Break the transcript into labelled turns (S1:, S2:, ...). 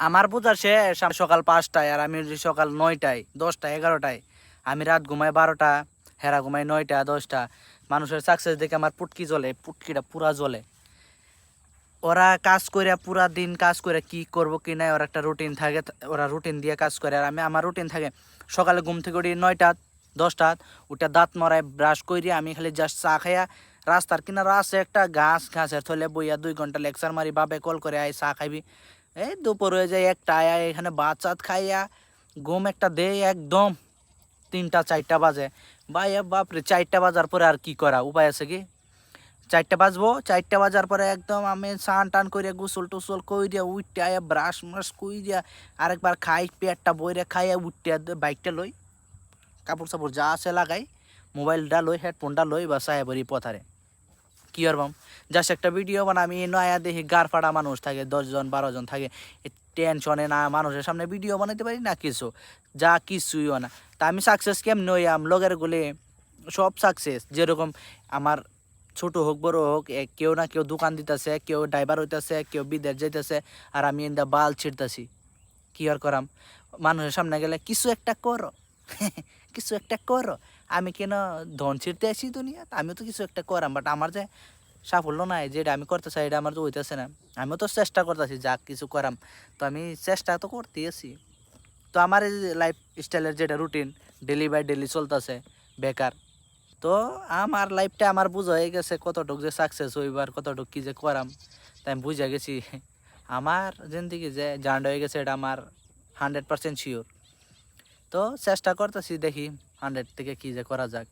S1: আমার বোঝার শেষ সকাল পাঁচটায় আর আমি সকাল নয়টায় দশটা এগারোটায়। আমি রাত ঘুমাই বারোটা, হেরা ঘুমাই নয়টা, দশটা। মানুষের সাকসেস দেখে আমার পুটকি জ্বলে, পুটকিটা পুরা জ্বলে। ওরা কাজ করে পুরা দিন কাজ করে কি করব কি নাই, ওর একটা রুটিন থাকে, ওরা রুটিন দিয়ে কাজ করে। আর আমি, আমার রুটিন থাকে, সকালে ঘুম থেকে উঠি নয়টা, দশটা, উঠে দাঁত মরায় ব্রাশ করি আমি খালি জাস্ট চা খাইয়া রাস্তার কিনারে আছে একটা ঘাস ঘাসের থলে বইয়া দুই ঘণ্টা লেকচার মারি বাবে কল করে আয়, চা খাইবি। এই দুপুর হয়ে যায়, একটা আয়, এখানে চাত খাইয়া ঘুম একটা দে একদম তিনটা, চারটা বাজে। ভাই বাপরে, চারটা বাজার পরে আর কি করা? উপায় আছে কি? চারটা বাজবো, চারটা বাজার পরে একদম আমি স্নান টান করে গোসল টোসল কই দিয়া উঠতে আয়া ব্রাশ ম্রাশ কই দিয়া আরেকবার খাই, পেটটা বইরে খাইয়া উঠতে বাইকটা লই কাপড় চাপড় যা আছে লাগাই, মোবাইলটা লই, হেডফোনটা লই বা সাহেব বরি পথারে। কি করবাম জাস্ট একটা ভিডিও বানা আমি নয়া দেখি গার ফাড়া মানুষ থাকে, দশজন বারো জন থাকে টেনশনে না, মানুষের সামনে ভিডিও বানাইতে পারি না কিছু। যা কিছুইও না। তা আমি সাকসেস কেমন হইয়াম? লগের গুলি সব সাকসেস যেরকম আমার ছোট হোক, বড় হোক কেউ না কেউ দোকান দিতেছে, কেউ ড্রাইভার হইতেছে, কেউ বিদেশ যাইতেছে, আর আমি এন্দা বাল ছিড়তেছি। কি আর করাম? মানুষের সামনে গেলে কিছু একটা করো। কিছু একটা করো। আমি কেন ধন ছিঁড়তে আসি দুনিয়া আমিও তো কিছু একটা করাম বাট আমার যে সাফল্য নাই, যেটা আমি করতে চাই, এটা আমার তো হইতেছে না। আমিও তো চেষ্টা করতেছি, যা কিছু করাম। তো আমি চেষ্টা তো করতেই আছি। তো আমার এই লাইফ স্টাইলের যেটা রুটিন ডেলি বাই ডেলি চলতেছে, বেকার। তো আমার লাইফটা আমার বুঝ হয়ে গেছে, কতটুক যে সাকসেস হইবার কতটুক কি যে করাম। তাই আমি বুঝে গেছি, আমার জিন্দিগি যে জান্ড হয়ে গেছে, এটা আমার হান্ড্রেড পার্সেন্ট শিওর তো চেষ্টা করতেছি দেখি হান্ড্রেড থেকে কি যে করা যাক।